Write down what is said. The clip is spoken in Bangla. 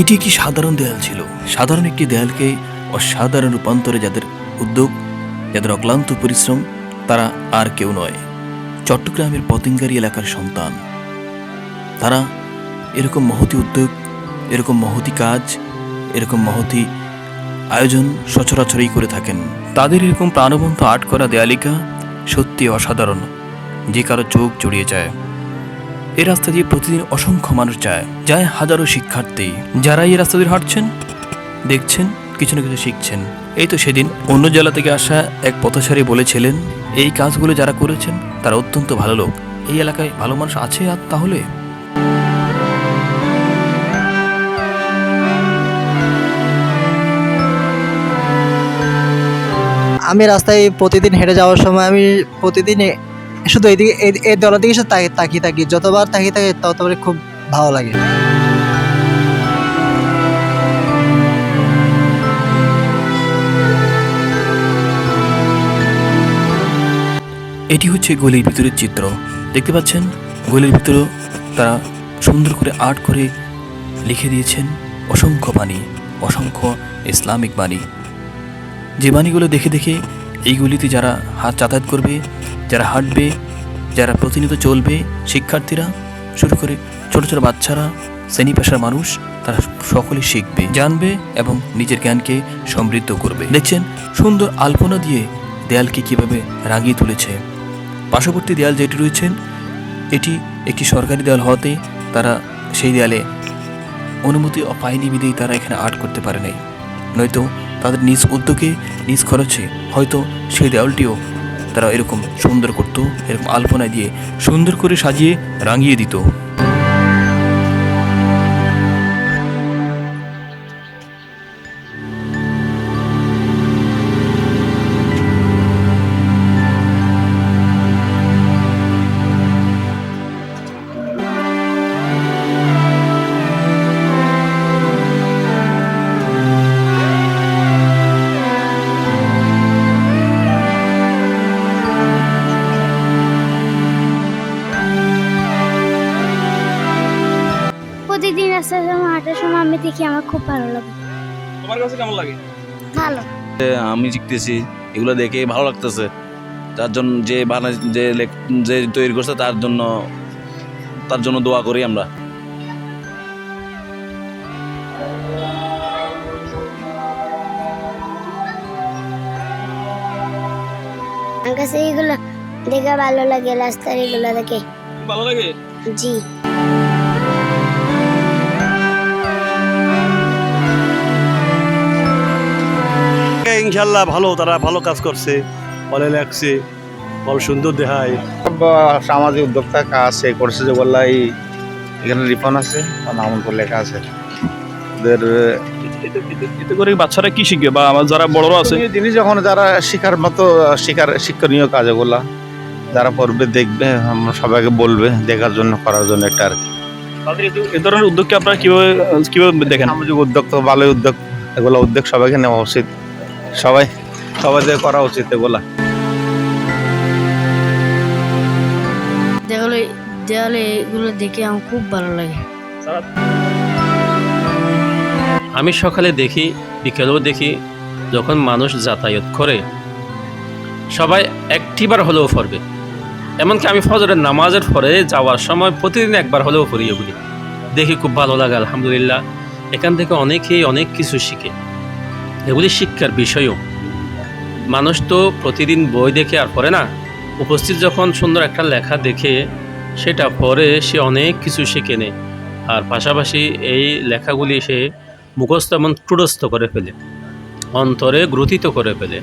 এটি একটি সাধারণ দেয়াল ছিল। সাধারণ একটি দেয়ালকে অসাধারণ রূপান্তরে যাদের উদ্যোগ, যাদের অক্লান্ত পরিশ্রম, তারা আর কেউ নয়। চট্টগ্রামের পতেঙ্গারি এলাকার সন্তান। তারা এরকম মহতি উদ্যোগ, এরকম মহতি কাজ, এরকম মহতি আয়োজন সচরাচরই করে থাকেন। তাদের এরকম প্রাণবন্ত আর্ট করা দেয়ালিকা সত্যি অসাধারণ, যে কারও চোখ জড়িয়ে যায়। এই রাস্তা দিয়ে প্রতিদিন অসংখ্য মানুষ যায় যায় হাজারো শিক্ষার্থী। যারা এই রাস্তা দিয়ে হাঁটছেন, দেখছেন, কিছু না কিছু শিখছেন। এই তো সেদিন অন্য জেলা থেকে আসা এক পথচারী বলেছিলেন, এই কাজগুলো যারা করেছেন, তারা অত্যন্ত ভালো লোক। এই এলাকায় ভালো মানুষ আছে আর তাহলে? আমি রাস্তায় প্রতিদিন হেঁটে যাওয়ার সময় আমি প্রতিদিন এ- শুধু এইদিকে এই- দলের দিকে শুধু তাকিয়ে থাকি। যতবার তাকিয়ে থাকি ততবার খুব ভালো লাগে। এটি হচ্ছে গলির ভিতরের চিত্র। দেখতে পাচ্ছেন? গলির ভিতরেও তারা সুন্দর করে আর্ট করে লিখে দিয়েছেন অসংখ্য বাণী, অসংখ্য ইসলামিক বাণী। যে বাণীগুলো দেখে দেখে এই গলিতে যারা হাত যাতায়াত করবে যারা হাঁটবে, যারা প্রতিনিয়ত চলবে, শিক্ষার্থীরা, শুরু করে ছোট ছোট বাচ্চারা, শ্রেণি পেশার মানুষ, তারা সকলে শিখবে, জানবে এবং নিজের জ্ঞানকে সমৃদ্ধ করবে। দেখছেন, সুন্দর আলপনা দিয়ে দেয়ালকে কীভাবে রাঙিয়ে তুলেছে। পার্শ্ববর্তী দেয়াল যেটি রয়েছেন এটি একটি সরকারি দেয়াল হওয়াতে তারা সেই দেয়ালে অনুমতি পায়নি বিধেই তারা এখানে আর্ট করতে পারে নাই। নয়তো তাদের নিজ উদ্যোগে নিজ খরচে হয়তো সেই দেওয়ালটিও তারা এরকম সুন্দর করত এরকম আলপনা দিয়ে সুন্দর করে সাজিয়ে রাঙিয়ে দিত। রাস্তার সময় সময় আমি দেখি আমার খুব ভালো লাগে। তোমার কাছে কেমন লাগে? ভালো। আমি শিখতেছি এগুলো দেখে ভালো লাগতেছে। তার জন্য যে বানা যে লেখ- যে তৈরি করছে তার জন্য তার জন্য দোয়া করি আমরা। আমার কাছে এগুলো দেখে ভালো লাগে রাস্তার এগুলো দেখে। ভালো লাগে? জি। ইনশাল্লাহ ভালো তারা ভালো কাজ করছে ভালো লাগছে ভালো সুন্দর দেখায়। বা সামাজিক উদ্যোক্তা কাজ সে করছে যে বললাই এখানে রিফান আছে করে লেখা আছে। ওদের এতে করে বাচ্চারা কি শিখবে? বা আমার যারা বড়রা আছে? শিক্ষণীয় জিনিস যখন যারা শিখার মতো শিখার শিক্ষণীয় কাজ এগুলা যারা করবে দেখবে আমরা সবাইকে বলবে দেখার জন্য করার জন্য একটা আর কি। এ- এ ধরনের উদ্যোগকে আপনারা কীভাবে কীভাবে দেখেন? সামাজিক উদ্যোগ তো ভালোই উদ্যোগ এগুলো উদ্যোগ সবাইকে নেওয়া উচিত। সবাই সবাই দিয়ে করা উচিত এগুলা। দেওয়ালে দেওয়ালে এগুলো দেখে আমার খুব ভালো লাগে। আমি সকালে দেখি বিকেলেও দেখি যখন মানুষ যাতায়াত করে সবাই একটিবার হলেও পড়বে। এমনকি আমি ফজরের নামাজের পরে যাওয়ার সময় প্রতিদিন একবার হলেও পড়ি এগুলি দেখি খুব ভালো লাগে আলহামদুলিল্লাহ। এখান থেকে অনেকেই অনেক কিছু শিখে। এগুলি শিক্ষার বিষয়ও। মানুষ তো প্রতিদিন বই দেখে আর পড়ে না। উপস্থিত যখন সুন্দর একটা লেখা দেখে, সেটা পড়ে সে অনেক কিছু শিখে নেয়। আর পাশাপাশি এই লেখাগুলি সে মুখস্থ এবং টুটস্থ করে ফেলে। অন্তরে গ্রথিত করে ফেলে।